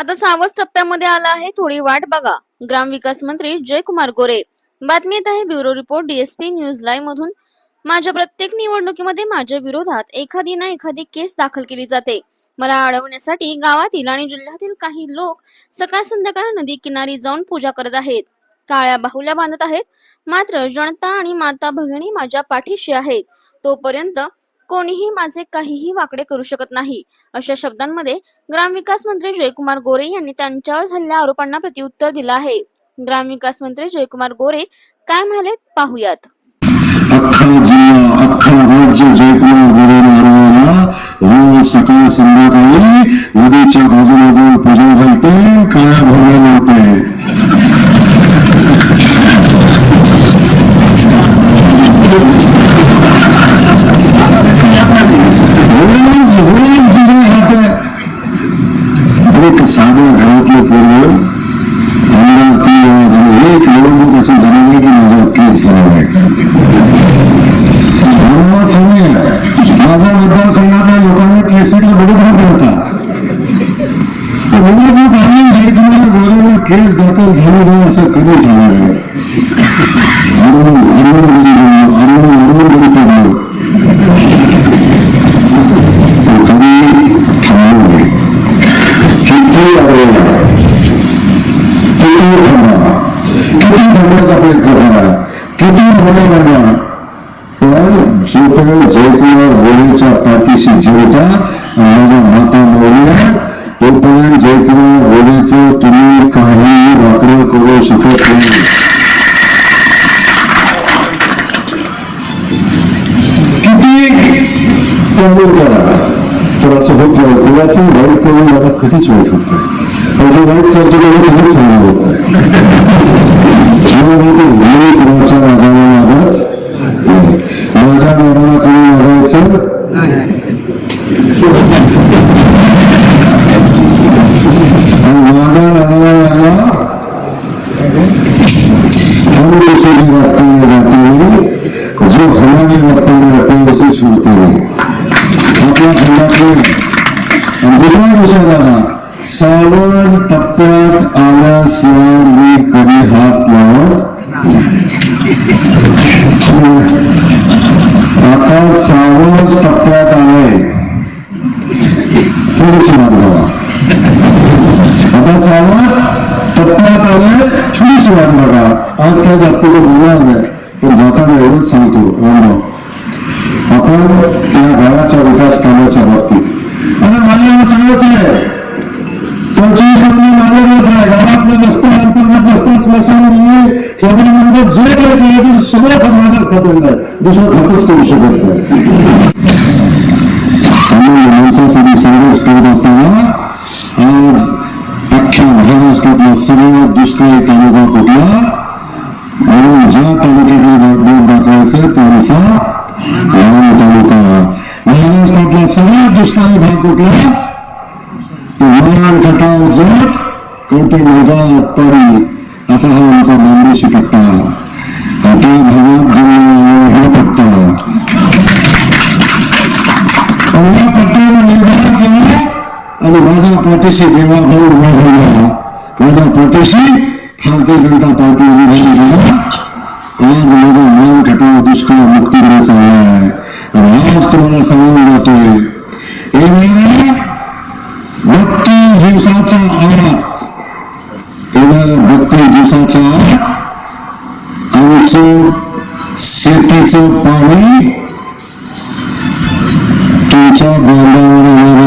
आता सहावस टप्प्यामध्ये आला आहे थोडी वाट बघा. ग्रामविकास मंत्री जयकुमार गोरे. बातमी येत आहे bureau report DSP news live मधून. माझ्या प्रत्येक निवडणुकीमध्ये माझ्या विरोधात एखादी ना एखादी केस दाखल केली जाते. मला अडवण्यासाठी गावातील आणि जिल्ह्यातील काही लोक सकाळ संध्याकाळ नदी किनारी जाऊन पूजा करत आहेत. काळ्या बाहुल्या बांधत आहेत. मात्र जनता आणि माता भगिनी माझ्या पाठीशी आहेत. तोपर्यंत कोणीही माझे काहीही वाकडे करू शकत नाही. अशा शब्दांमध्ये ग्रामविकास मंत्री जयकुमार गोरे यांनी त्यांच्यावर झालेल्या आरोपांना प्रत्युत्तर दिलं आहे. ग्रामविकास मंत्री जयकुमार गोरे काय म्हणाले पाहूयात. अख्खा जिल्हा अख्खा राज्य जयकुमार गोरे हरवला रोज सकाळ संध्याकाळी नदीच्या बाजूला जाऊन पूजा घालते काळ्या भरल्या लावते वेळा झालं एक निवडणूक असं झालं नाही की माझ्या केस झाला आहे धर्मात सवय आहे. माझ्या मतदारसंघातल्या लोकांनी केसीला बघत होता निवडणूक आली जे तुम्हाला गोऱ्यावर केस दाखल झाली नाही असं कधी झालं नाही। प्रयत्न करा किती बोला लागला पण जोपर्यंत जयकुमार गोरेच्या पाठीशी माझ्या माता मौल्या तोपर्यंत जयकुमार गोरेचं तुम्ही काही वाकडं करू शकत नाही. चालू करा. तर असं पण जे हम किसी भी रास्ते में जाते हैं जो हमारे रास्ते में जाते हैं। उसे आणि दुसरा विषय झाला सावध टप्प्यात आल्याशिवाय आता सावध टप्प्यात आले थोडीशी वाट बघा आता सावध टप्प्यात आले थोडीशी वाट बघा. आज काय जास्तीचं बोलणार नाही पण जाताना एवढंच सांगतो अनुभव आपण या गावाच्या विकास कामाच्या बाबतीत. आणि माझ्याला सगळंच आहे पंचवीस म्हणजे माझ्या गावातलं रस्ते सगळं जे काही केलं ते सगळं खात्यात आहे दुसरं खातच करू शकत नाही सामान्य माणसासाठी संघर्ष करत असताना आज अख्ख्या महाराष्ट्रातला सर्वात दुष्काळी तालुका कुठला म्हणून ज्या तालुक्याकडे बोट दाखवायचं त्यांचा लहान तालुका महाराष्ट्रातला सगळ्यात दुष्काळी भाग कुठला लहान खटाव जत कोटी मोगा आटपाडी असा हा आमचा नांदेशी पट्टा आणि त्या भागात जन्म हा पट्टा आणि या पट्ट्याला निर्धार केला आणि माझ्या पाठीशी देवाभाऊ उभा राहिला माझ्या पाठीशी भारतीय जनता पार्टी उभी राहिली आज माझा मान खटाव दुष्काळ मुक्तीकडे चालला आहे आणि आज तुम्हाला सांगून जातोय येणाऱ्या बत्तीस दिवसाच्या आत येणाऱ्या बत्तीस दिवसाच्या आमचं शेतीचं पाणी तुमच्या बांधावर